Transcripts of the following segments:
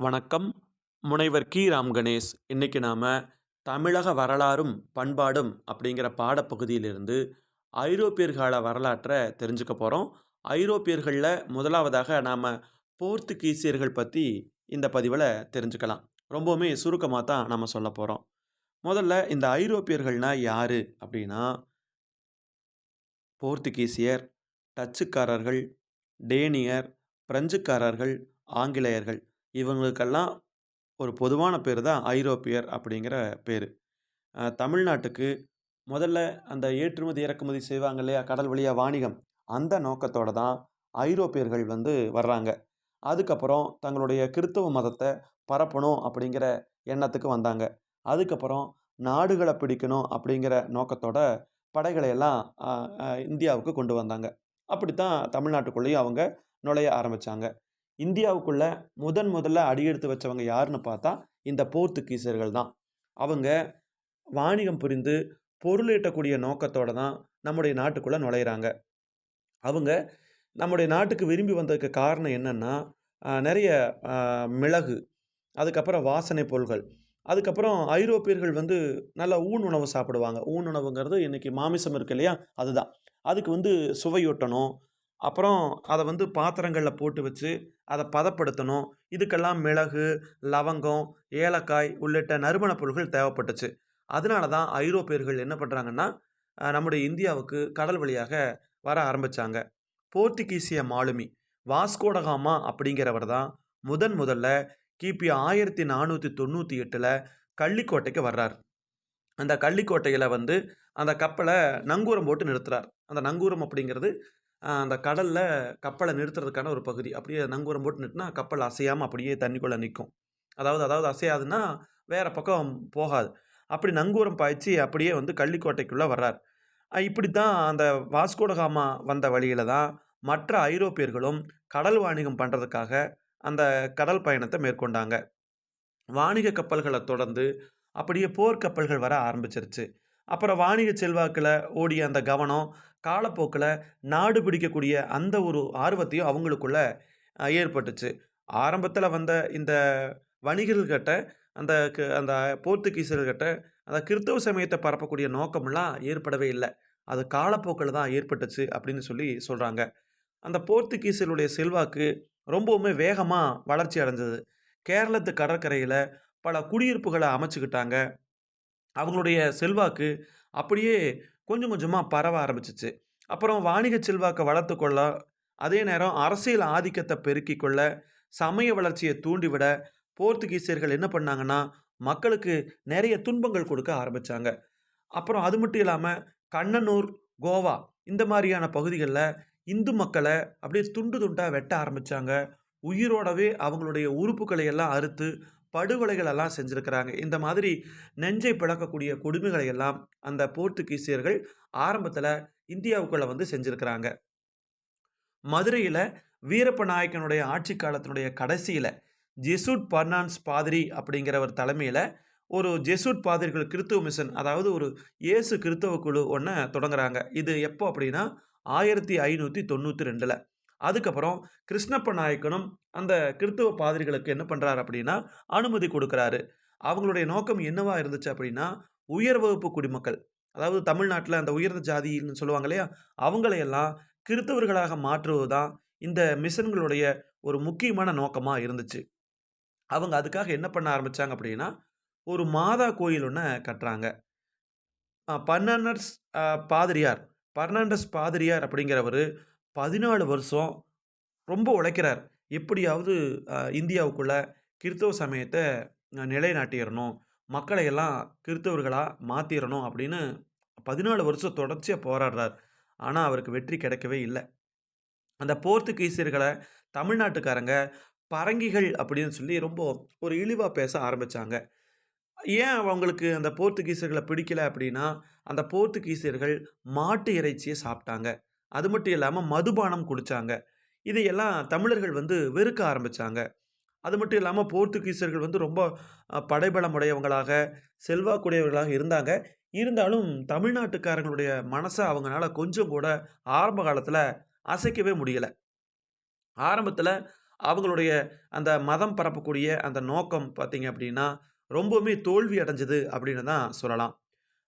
வணக்கம். முனைவர் கி. ராம் கணேஷ் இன்னைக்கு நாம் தமிழக வரலாறும் பண்பாடும் அப்படிங்கிற பாடப்பகுதியிலிருந்து ஐரோப்பியர்கள வரலாற்றை தெரிஞ்சுக்க போகிறோம் ஐரோப்பியர்களில் முதலாவதாக நாம் போர்த்துகீசியர்கள் பற்றி இந்த பதிவில் தெரிஞ்சுக்கலாம். ரொம்பவுமே சுருக்கமாக தான் நம்ம சொல்ல போகிறோம் முதல்ல இந்த ஐரோப்பியர்கள்னா யார் அப்படின்னா போர்த்துகீசியர் டச்சுக்காரர்கள் டேனியர் பிரெஞ்சுக்காரர்கள் ஆங்கிலேயர்கள். இவங்களுக்கெல்லாம் ஒரு பொதுவான பேர் தான் ஐரோப்பியர் அப்படிங்கிற பேர். தமிழ்நாட்டுக்கு முதல்ல அந்த ஏற்றுமதி இறக்குமதி செய்வாங்க இல்லையா? கடல் வழியாக வாணிகம். அந்த நோக்கத்தோட தான் ஐரோப்பியர்கள் வந்து வர்றாங்க. அதுக்கப்புறம் தங்களுடைய கிறித்தவ மதத்தை பரப்பணும் அப்படிங்கிற எண்ணத்துக்கு வந்தாங்க. அதுக்கப்புறம் நாடுகளை பிடிக்கணும் அப்படிங்கிற நோக்கத்தோட படைகளை எல்லாம் இந்தியாவுக்கு கொண்டு வந்தாங்க. அப்படித்தான் தமிழ்நாட்டுக்குள்ளேயும் அவங்க நுழைய ஆரம்பிச்சாங்க. இந்தியாவுக்குள்ள முதன் முதல்ல அடியெடுத்து வச்சவங்க யாருன்னு பார்த்தா இந்த போர்த்துகீசர்கள் தான். அவங்க வாணிகம் புரிந்து பொருள் ஈட்டக்கூடிய தான் நம்முடைய நாட்டுக்குள்ளே நுழையிறாங்க. அவங்க நம்முடைய நாட்டுக்கு விரும்பி வந்ததுக்கு காரணம் என்னன்னா நிறைய மிளகு அதுக்கப்புறம் வாசனை பொருள்கள் அதுக்கப்புறம் ஐரோப்பியர்கள் வந்து நல்ல ஊன் உணவு சாப்பிடுவாங்க. ஊன் உணவுங்கிறது இன்றைக்கி மாமிசம் இருக்கு இல்லையா? அதுதான். அதுக்கு வந்து சுவையூட்டணும். அப்புறம் அதை வந்து பாத்திரங்களில் போட்டு வச்சு அதை பதப்படுத்தணும். இதுக்கெல்லாம் மிளகு லவங்கம் ஏலக்காய் உள்ளிட்ட நறுமணப் பொருட்கள் தேவைப்பட்டுச்சு. அதனால தான் ஐரோப்பியர்கள் என்ன பண்ணுறாங்கன்னா நம்முடைய இந்தியாவுக்கு கடல் வழியாக வர ஆரம்பிச்சாங்க. போர்த்துகீசிய மாலுமி வாஸ்கோடகாமா அப்படிங்கிறவர் தான் முதன் முதல்ல கிபி ஆயிரத்தி நானூற்றி தொண்ணூற்றி எட்டில் கள்ளிக்கோட்டைக்கு வர்றார். அந்த கள்ளிக்கோட்டையில் வந்து அந்த கப்பலை நங்கூரம் போட்டு நிறுத்துறார். அந்த நங்கூரம் அப்படிங்கிறது அந்த கடலில் கப்பலை நிறுத்துறதுக்கான ஒரு பகுதி. அப்படியே நங்கூரம் போட்டு நிறுத்தினா கப்பல் அசையாமல் அப்படியே தண்ணிக்குள்ளே நிற்கும் அதாவது அதாவது அசையாதுன்னா வேறு பக்கம் போகாது. அப்படி நங்கூரம் பாய்ச்சி அப்படியே வந்து கள்ளிக்கோட்டைக்குள்ளே வர்றார். இப்படி தான் அந்த வாஸ்கோடகாமா வந்த வழியில் தான் மற்ற ஐரோப்பியர்களும் கடல் வாணிகம் பண்ணுறதுக்காக அந்த கடல் பயணத்தை மேற்கொண்டாங்க. வாணிக கப்பல்களை தொடர்ந்து அப்படியே போர்க்கப்பல்கள் வர ஆரம்பிச்சிருச்சு. அப்புறம் வாணிக செல்வாக்கில் ஓடிய அந்த கவனம் காலப்போக்கில் நாடு பிடிக்கக்கூடிய அந்த ஒரு ஆர்வத்தையும் அவங்களுக்குள்ள ஏற்பட்டுச்சு. ஆரம்பத்தில் வந்த இந்த வணிகர்கள்கிட்ட அந்த க- அந்த போர்த்துகீசர்கிட்ட அந்த கிறிஸ்தவ சமயத்தை பரப்பக்கூடிய நோக்கமெல்லாம் ஏற்படவே இல்லை. அது காலப்போக்கில் தான் ஏற்பட்டுச்சு அப்படின்னு சொல்லி சொல்கிறாங்க அந்த போர்த்துகீசருடைய செல்வாக்கு ரொம்பவுமே வேகமாக வளர்ச்சி அடைஞ்சது. கேரளத்து கடற்கரையில் பல குடியிருப்புகளை அமைச்சுக்கிட்டாங்க. அவங்களுடைய செல்வாக்கு அப்படியே கொஞ்சம் கொஞ்சமாக பரவ ஆரம்பிச்சிச்சு. அப்புறம் வாணிக செல்வாக்கை வளர்த்துக்கொள்ள அதே நேரம் அரசியல் ஆதிக்கத்தை பெருக்கிக் கொள்ள சமய வளர்ச்சியை தூண்டிவிட போர்த்துகீசியர்கள் என்ன பண்ணாங்கன்னா மக்களுக்கு நிறைய துன்பங்கள் கொடுக்க ஆரம்பிச்சாங்க. அப்புறம் அது மட்டும் இல்லாமல் கண்ணனூர் கோவா இந்த மாதிரியான பகுதிகளில் இந்து மக்களை அப்படியே துண்டு துண்டாக வெட்ட ஆரம்பித்தாங்க உயிரோடவே அவங்களுடைய உறுப்புகளை எல்லாம் அறுத்து படுகொலைகள் எல்லாம் செஞ்சுருக்கிறாங்க. இந்த மாதிரி நெஞ்சை பிளக்கக்கூடிய கொடுமைகளை எல்லாம் அந்த போர்த்துகீசியர்கள் ஆரம்பத்தில் இந்தியாவுக்குள்ள வந்து செஞ்சுருக்கிறாங்க. மதுரையில் வீரப்ப நாயக்கனுடைய ஆட்சி காலத்தினுடைய கடைசியில் ஜெசூட் பர்னான்ஸ் பாதிரி அப்படிங்கிறவர் தலைமையில் ஒரு ஜெசூட் பாதிரிகள் கிறித்துவ மிஷன் அதாவது ஒரு இயேசு கிறித்தவ குழு ஒன்று தொடங்குறாங்க. இது எப்போ அப்படின்னா ஆயிரத்தி ஐநூற்றி தொண்ணூற்றி ரெண்டில். அதுக்கப்புறம் கிருஷ்ணப்ப நாயக்கனும் அந்த கிறித்துவ பாதிரிகளுக்கு என்ன பண்ணுறாரு அப்படின்னா அனுமதி கொடுக்குறாரு. அவங்களுடைய நோக்கம் என்னவா இருந்துச்சு அப்படின்னா உயர் வகுப்பு குடிமக்கள் அதாவது தமிழ்நாட்டில் அந்த உயர்ந்த ஜாதின்னு சொல்லுவாங்க இல்லையா அவங்களையெல்லாம் கிறித்தவர்களாக மாற்றுவது தான் இந்த மிஷன்களுடைய ஒரு முக்கியமான நோக்கமாக இருந்துச்சு. அவங்க அதுக்காக என்ன பண்ண ஆரம்பித்தாங்க அப்படின்னா ஒரு மாதா கோயில் ஒன்று கட்டுறாங்க. பர்னாண்டஸ் பாதிரியார் பர்னாண்டஸ் பாதிரியார் அப்படிங்கிறவர் பதினாலு வருஷம் ரொம்ப உழைக்கிறார். எப்படியாவது இந்தியாவுக்குள்ளே கிறித்தவ சமயத்தை நிலைநாட்டிடணும் மக்களை எல்லாம் கிறித்தவர்களாக மாற்றிடணும் அப்படின்னு பதினாலு வருஷம் தொடர்ச்சியாக போராடுறார். ஆனால் அவருக்கு வெற்றி கிடைக்கவே இல்லை. அந்த போர்த்துகீசியர்களை தமிழ்நாட்டுக்காரங்க பரங்கிகள் அப்படின்னு சொல்லி ரொம்ப ஒரு இழிவாக பேச ஆரம்பித்தாங்க ஏன் அவங்களுக்கு அந்த போர்த்துகீசியர்களை பிடிக்கல அப்படின்னா அந்த போர்த்துகீசியர்கள் மாட்டு இறைச்சியை சாப்பிட்டாங்க. அது மட்டும் இல்லாமல் மதுபானம் குடித்தாங்க இதையெல்லாம் தமிழர்கள் வந்து வெறுக்க ஆரம்பித்தாங்க அது மட்டும் இல்லாமல் போர்த்துகீசர்கள் வந்து ரொம்ப படைபலம் படைபலமுடையவங்களாக செல்வாக்குடையவர்களாக இருந்தாங்க. இருந்தாலும் தமிழ்நாட்டுக்காரங்களுடைய மனசை அவங்களால கொஞ்சம் கூட ஆரம்ப காலத்தில் அசைக்கவே முடியல. ஆரம்பத்தில் அவங்களுடைய அந்த மதம் பரப்பக்கூடிய அந்த நோக்கம் பார்த்தீங்க அப்படின்னா, ரொம்பவுமே தோல்வி அடைஞ்சது அப்படின்னு தான் சொல்லலாம்.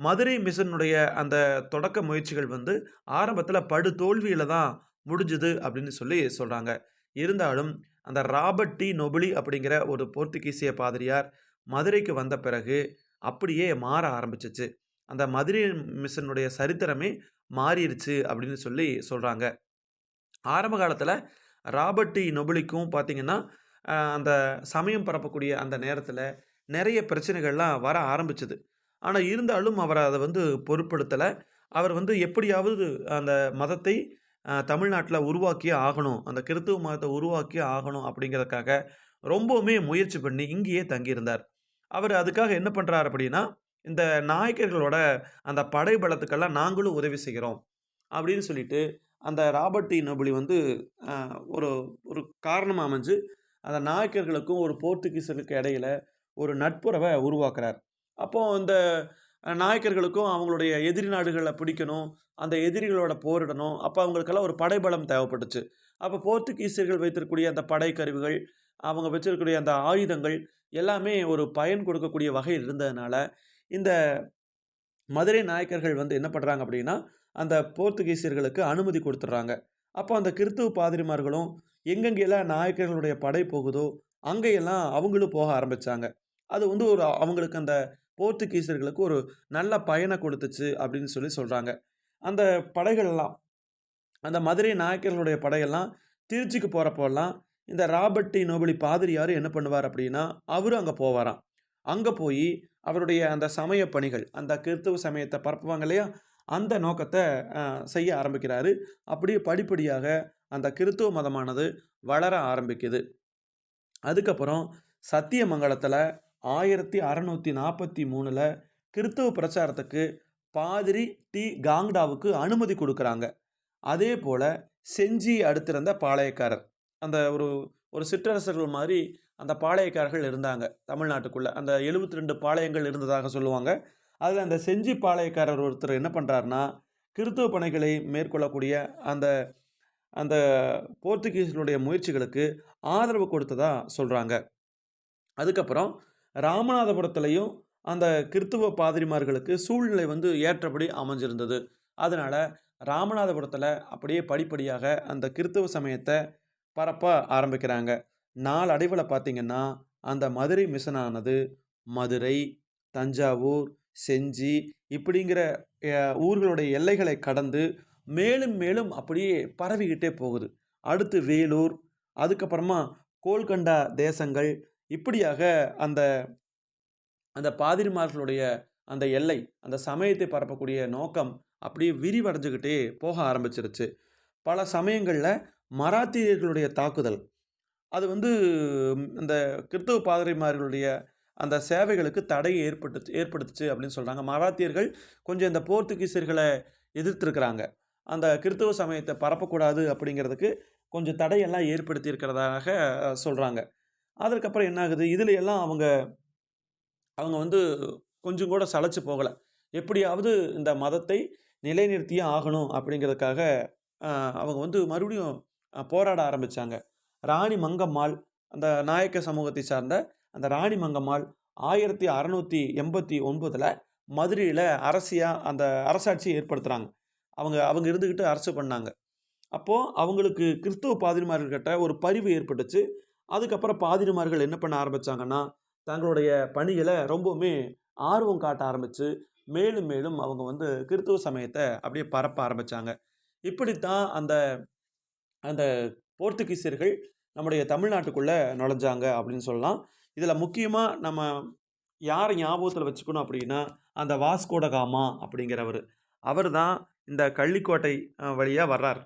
மதுரை மிஷனுடைய அந்த தொடக்க முயற்சிகள் வந்து ஆரம்பத்தில் படு தோல்வியில் தான் முடிஞ்சுது அப்படின்னு சொல்லி சொல்கிறாங்க இருந்தாலும் அந்த ராபர்ட் டி. நொபிளி அப்படிங்கிற ஒரு போர்த்துகீசிய பாதிரியார் மதுரைக்கு வந்த பிறகு அப்படியே மாற ஆரம்பிச்சிச்சு. அந்த மதுரை மிஷனுடைய சரித்திரமே மாறிடுச்சு அப்படின்னு சொல்லி சொல்கிறாங்க ஆரம்ப காலத்தில் ராபர்ட் டி. நொபிளிக்கும் பார்த்திங்கன்னா அந்த சமயம் பரப்பக்கூடிய அந்த நேரத்தில் நிறைய பிரச்சனைகள்லாம் வர ஆரம்பிச்சது. ஆனால் இருந்தாலும் அவர் அதை வந்து பொருட்படுத்தலை அவர் வந்து எப்படியாவது அந்த மதத்தை தமிழ்நாட்டில் உருவாக்கியே ஆகணும். அந்த கிறித்துவ மதத்தை உருவாக்கியே ஆகணும் அப்படிங்கிறதுக்காக ரொம்பவுமே முயற்சி பண்ணி இங்கேயே தங்கியிருந்தார். அவர் அதுக்காக என்ன பண்ணுறார் அப்படின்னா, இந்த நாயக்கர்களோட அந்த படை பலத்துக்கெல்லாம் நாங்களும் உதவி செய்கிறோம். அப்படின்னு சொல்லிட்டு அந்த ராபர்ட் டி வந்து ஒரு ஒரு காரணமாக அமைஞ்சு, அந்த நாயக்கர்களுக்கும் ஒரு போர்த்துகீசருக்கு இடையில ஒரு நட்புறவை உருவாக்குறார். அப்போது இந்த நாயக்கர்களுக்கும் அவங்களுடைய எதிரி நாடுகளை பிடிக்கணும். அந்த எதிரிகளோட போரிடணும். அப்போ அவங்களுக்கெல்லாம் ஒரு படைபலம் தேவைப்பட்டுச்சு. அப்போ போர்த்துகீசியர்கள் வைத்திருக்கக்கூடிய அந்த படைக்கருவிகள் அவங்க வச்சிருக்கக்கூடிய அந்த ஆயுதங்கள் எல்லாமே ஒரு பயன் கொடுக்கக்கூடிய வகையில் இருந்ததுனால, இந்த மதுரை நாயக்கர்கள் வந்து என்ன பண்ணுறாங்க அப்படின்னா, அந்த போர்த்துகீசியர்களுக்கு அனுமதி கொடுத்துட்றாங்க அப்போ அந்த கிறித்துவ பாதிரிமார்களும் எங்கெங்கெல்லாம் நாயக்கர்களுடைய படை போகுதோ, அங்கேயெல்லாம் அவங்களும் போக ஆரம்பித்தாங்க அது வந்து ஒரு அவங்களுக்கு அந்த போர்த்துகீசர்களுக்கு ஒரு நல்ல பயனை கொடுத்துச்சு அப்படின்னு சொல்லி சொல்கிறாங்க அந்த படைகள்லாம் அந்த மதுரை நாயக்கர்களுடைய படையெல்லாம் திருச்சிக்கு போறப்போலாம், இந்த ராபர்ட் டி நோபலி பாதிரியார் என்ன பண்ணுவார் அப்படின்னா, அவரும் அங்கே போவாராம். அங்கே போய் அவருடைய அந்த சமய பணிகள், அந்த கிறித்துவ சமயத்தை பரப்புவாங்க இல்லையா? அந்த நோக்கத்தை செய்ய ஆரம்பிக்கிறாரு. அப்படியே படிப்படியாக அந்த கிறித்துவ மதமானது வளர ஆரம்பிக்குது. அதுக்கப்புறம் சத்தியமங்கலத்தில் ஆயிரத்தி அறநூற்றி நாற்பத்தி மூணில் கிறித்தவ பிரச்சாரத்துக்கு பாதிரி டி. காங்டாவுக்கு அனுமதி கொடுக்குறாங்க அதே போல் செஞ்சி அடுத்திருந்த பாளையக்காரர். அந்த ஒரு ஒரு சிற்றரசர்கள் மாதிரி அந்த பாளையக்காரர்கள் இருந்தாங்க தமிழ்நாட்டுக்குள்ளே அந்த 72 பாளையங்கள் இருந்ததாக சொல்லுவாங்க. அதில் அந்த செஞ்சி பாளையக்காரர் ஒருத்தர் என்ன பண்ணுறாருன்னா கிறித்துவ பணிகளை மேற்கொள்ளக்கூடிய அந்த அந்த போர்த்துகீசியர்களுடைய முயற்சிகளுக்கு ஆதரவு கொடுத்ததாக சொல்கிறாங்க அதுக்கப்புறம் ராமநாதபுரத்துலேயும் அந்த கிறித்துவ பாதிரிமார்களுக்கு சூழ்நிலை வந்து ஏற்றபடி அமைஞ்சிருந்தது. அதனால் ராமநாதபுரத்தில் அப்படியே படிப்படியாக அந்த கிறித்துவ சமயத்தை பரப்ப ஆரம்பிக்கிறாங்க. நாளடைவில் பார்த்தீங்கன்னா, அந்த மதுரை மிஷனானது மதுரை, தஞ்சாவூர், செஞ்சி இப்படிங்கிற ஊர்களுடைய எல்லைகளை கடந்து மேலும் மேலும் அப்படியே பரவிக்கிட்டே போகுது. அடுத்து வேலூர், அதுக்கப்புறமா கோல்கண்டா தேசங்கள் இப்படியாக அந்த அந்த பாதிரிமார்களுடைய அந்த எல்லை, அந்த சமயத்தை பரப்பக்கூடிய நோக்கம் அப்படியே விரிவடைஞ்சுக்கிட்டே போக ஆரம்பிச்சிருச்சு. பல சமயங்களில் மராத்தியர்களுடைய தாக்குதல், அது வந்து இந்த கிறித்தவ பாதிரிமார்களுடைய அந்த சேவைகளுக்கு தடை ஏற்பட்டு ஏற்படுத்துச்சு அப்படின்னு சொல்கிறாங்க மராத்தியர்கள் கொஞ்சம் இந்த போர்த்துகீசியர்களை எதிர்த்துருக்கிறாங்க. அந்த கிறித்துவ சமயத்தை பரப்பக்கூடாது அப்படிங்கிறதுக்கு கொஞ்சம் தடையெல்லாம் ஏற்படுத்தி இருக்கிறதாக அதற்கப்புறம் என்ன ஆகுது, இதில் எல்லாம் அவங்க அவங்க வந்து கொஞ்சம் கூட சளைச்சு போகலை எப்படியாவது இந்த மதத்தை நிலைநிறுத்தியே ஆகணும் அப்படிங்கிறதுக்காக, அவங்க வந்து மறுபடியும் போராட ஆரம்பித்தாங்க ராணி மங்கம்மாள், அந்த நாயக்க சமூகத்தை சார்ந்த அந்த ராணி மங்கம்மாள் ஆயிரத்தி அறநூற்றி எண்பத்தி ஒன்பதில் மதுரையில் அரசியாக அந்த அரசாட்சியை ஏற்படுத்துகிறாங்க அவங்க அவங்க இருந்துக்கிட்டு அரசு பண்ணாங்க. அப்போது அவங்களுக்கு கிறிஸ்துவ பாதிரிமார்கள் ஒரு பரிவு ஏற்பட்டுச்சு. அதுக்கப்புறம் பாதிரிமார்கள் என்ன பண்ண ஆரம்பிச்சாங்கன்னா, தங்களுடைய பணிகளை ரொம்பவுமே ஆர்வம் காட்ட ஆரம்பித்து மேலும் மேலும் அவங்க வந்து கிறித்துவ சமயத்தை அப்படியே பரப்ப ஆரம்பித்தாங்க இப்படித்தான் அந்த அந்த போர்த்துகீசியர்கள் நம்முடைய தமிழ்நாட்டுக்குள்ளே நுழைஞ்சாங்க அப்படின்னு சொல்லலாம். இதில் முக்கியமாக நம்ம யாரை ஞாபகத்தில் வச்சுக்கணும் அப்படின்னா, அந்த வாஸ்கோட காமா அவர் தான் இந்த கள்ளிக்கோட்டை வழியாக வர்றார்.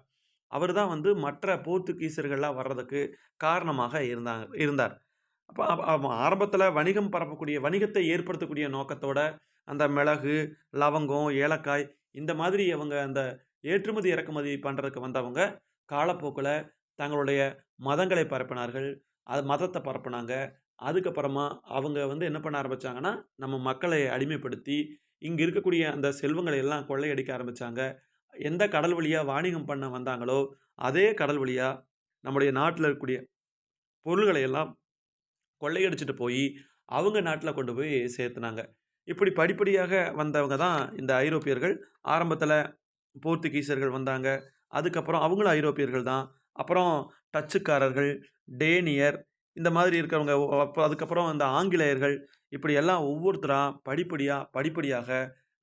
அவர் தான் வந்து மற்ற போர்த்துகீசர்கள்லாம் வர்றதுக்கு காரணமாக இருந்தாங்க இருந்தார். அப்போ ஆரம்பத்தில் வணிகம் பரப்பக்கூடிய வணிகத்தை ஏற்படுத்தக்கூடிய நோக்கத்தோட, அந்த மிளகு, லவங்கம், ஏலக்காய் இந்த மாதிரி அவங்க அந்த ஏற்றுமதி, இறக்குமதி பண்ணுறதுக்கு வந்தவங்க, காலப்போக்கில் தங்களுடைய மதங்களை பரப்பினார்கள். அது மதத்தை பரப்புனாங்க. அதுக்கப்புறமா அவங்க வந்து என்ன பண்ண ஆரம்பிச்சாங்கன்னா, நம்ம மக்களை அடிமைப்படுத்தி, இங்கே இருக்கக்கூடிய அந்த செல்வங்களை எல்லாம் கொள்ளையடிக்க ஆரம்பித்தாங்க எந்த கடல் வழியாக வாணிகம் பண்ண வந்தாங்களோ, அதே கடல் வழியாக நம்முடைய நாட்டில் இருக்கக்கூடிய பொருள்களை எல்லாம் கொள்ளையடிச்சுட்டு போய் அவங்க நாட்டில் கொண்டு போய் சேர்த்துனாங்க. இப்படி படிப்படியாக வந்தவங்க தான் இந்த ஐரோப்பியர்கள். ஆரம்பத்தில் போர்த்துகீசியர்கள் வந்தாங்க. அதுக்கப்புறம் அவங்களும் ஐரோப்பியர்கள் தான். அப்புறம் டச்சுக்காரர்கள், டேனியர் இந்த மாதிரி இருக்கிறவங்க அப்போ அதுக்கப்புறம் இந்த ஆங்கிலேயர்கள் இப்படி எல்லாம் ஒவ்வொருத்தராக படிப்படியாக படிப்படியாக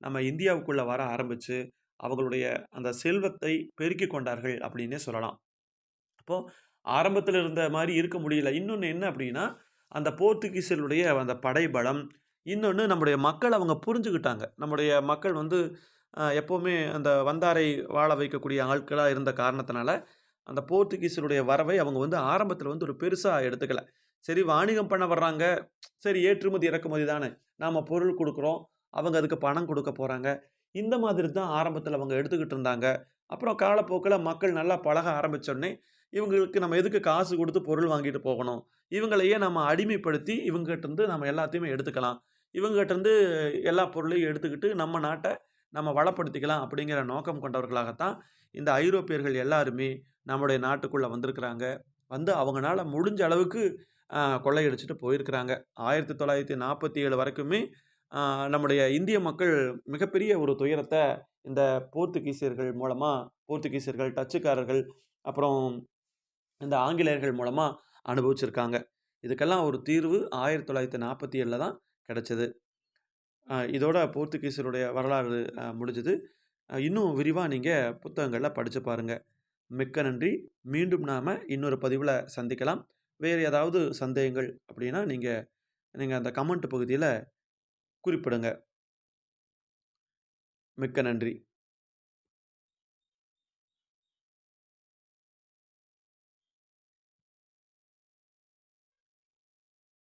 நம்ம இந்தியாவுக்குள்ளே வர ஆரம்பித்து அவர்களுடைய அந்த செல்வத்தை பெருக்கிக் கொண்டார்கள் அப்படின்னே சொல்லலாம். அப்போது ஆரம்பத்தில் இருந்த மாதிரி இருக்க முடியல. இன்னொன்று என்ன அப்படின்னா, அந்த போர்த்துகீசருடைய அந்த படைபலம், இன்னொன்று நம்முடைய மக்கள் அவங்க புரிஞ்சுக்கிட்டாங்க. நம்முடைய மக்கள் வந்து எப்போவுமே அந்த வந்தாரை வாழ வைக்கக்கூடிய ஆட்களாக இருந்த காரணத்தினால, அந்த போர்த்துகீசியருடைய வரவை அவங்க வந்து ஆரம்பத்தில் வந்து ஒரு பெருசாக எடுத்துக்கல. சரி வாணிகம் பண்ண வர்றாங்க. சரி ஏற்றுமதி, இறக்குமதி தானே. நாம் பொருள் கொடுக்குறோம் அவங்க அதுக்கு பணம் கொடுக்க போகிறாங்க இந்த மாதிரி தான் ஆரம்பத்தில் அவங்க எடுத்துக்கிட்டு இருந்தாங்க. அப்புறம் காலப்போக்கில் மக்கள் நல்லா பழக ஆரம்பித்தோடனே இவங்களுக்கு நம்ம எதுக்கு காசு கொடுத்து பொருள் வாங்கிட்டு போகணும்? இவங்களையே நம்ம அடிமைப்படுத்தி இவங்ககிட்டருந்து நம்ம எல்லாத்தையுமே எடுத்துக்கலாம். இவங்ககிட்டருந்து எல்லா பொருளையும் எடுத்துக்கிட்டு நம்ம நாட்டை நம்ம வளப்படுத்திக்கலாம் அப்படிங்கிற நோக்கம் கொண்டவர்களாகத்தான் இந்த ஐரோப்பியர்கள் எல்லாருமே நம்முடைய நாட்டுக்குள்ளே வந்திருக்கிறாங்க. வந்து அவங்கனால முடிஞ்ச அளவுக்கு அ கொள்ளையடிச்சுட்டு போயிருக்கிறாங்க. 1947 வரைக்குமே நம்முடைய இந்திய மக்கள் மிகப்பெரிய ஒரு துயரத்தை இந்த போர்த்துகீசியர்கள் மூலமாக போர்த்துகீசியர்கள், டச்சுக்காரர்கள், அப்புறம் இந்த ஆங்கிலேயர்கள் மூலமாக அனுபவிச்சிருக்காங்க. இதுக்கெல்லாம் ஒரு தீர்வு 1947ல தான் கிடச்சிது இதோட போர்த்துகீசியருடைய வரலாறு முடிஞ்சுது முடிஞ்சது. இன்னும் விரிவாக நீங்கள் புத்தகங்களில் படித்து பாருங்க. மிக்க நன்றி. மீண்டும் நாம் இன்னொரு பதிவில் சந்திக்கலாம். வேறு ஏதாவது சந்தேகங்கள் அப்படின்னா, நீங்கள் நீங்கள் அந்த கமெண்ட் பகுதியில் குறிப்பிடுங்க. மிக்க நன்றி.